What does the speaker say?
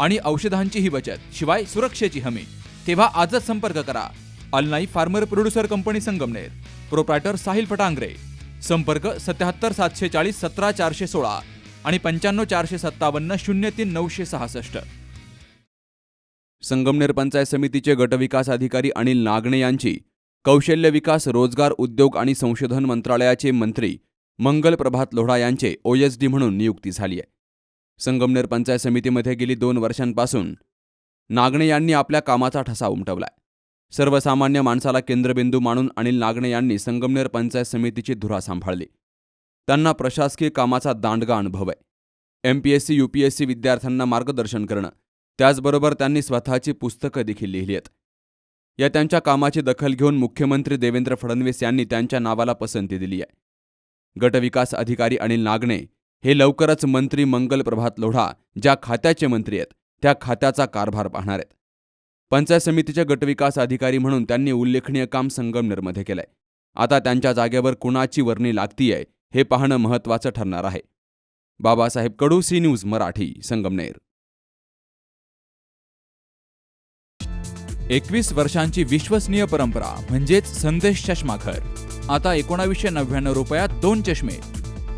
आणि औषधांचीही बचत शिवाय सुरक्षेची हमी. तेव्हा आजच संपर्क करा. Alnai farmer producer company Sangamner. Proprietor Sahil Phatangare. संपर्क सत्याहत्तर सातशे चाळीस सतरा चारशे सोळा आणि पंच्याण्णव चारशे सत्तावन्न शून्य तीन नऊशे सहासष्ट. संगमनेर पंचायत समितीचे गटविकास अधिकारी अनिल नागणे यांची कौशल्य विकास रोजगार उद्योग आणि संशोधन मंत्रालयाचे मंत्री मंगल प्रभात लोढा यांचे ओएसडी म्हणून नियुक्ती झाली आहे. संगमनेर पंचायत समितीमध्ये गेली दोन वर्षांपासून नागणे यांनी आपल्या कामाचा ठसा उमटवलाय. सर्वसामान्य माणसाला केंद्रबिंदू मानून अनिल नागणे यांनी संगमनेर पंचायत समितीची धुरा सांभाळली. त्यांना प्रशासकीय कामाचा दांडगा अनुभव आहे एमपीएससी यूपीएससी विद्यार्थ्यांना मार्गदर्शन करणं त्याचबरोबर त्यांनी स्वतःची पुस्तकं देखील लिहिली आहेत या त्यांच्या कामाची दखल घेऊन मुख्यमंत्री देवेंद्र फडणवीस यांनी त्यांच्या नावाला पसंती दिली आहे गटविकास अधिकारी अनिल नागणे हे लवकरच मंत्री मंगल प्रभात लोढा ज्या खात्याचे मंत्री आहेत त्या खात्याचा कारभार पाहणार आहेत. पंचायत समितीचे गटविकास अधिकारी म्हणून त्यांनी उल्लेखनीय काम संगमनेरमध्ये केलंय. आता त्यांच्या जागेवर कुणाची वर्णी लागतीये हे पाहणं महत्त्वाचं ठरणार आहे. Babasaheb Kadu C news Marathi Sangamner. एकवीस वर्षांची विश्वसनीय परंपरा म्हणजेच संदेश चष्माघर. आता एकोणावीसशे नव्याण्णव रुपयात दोन चष्मे.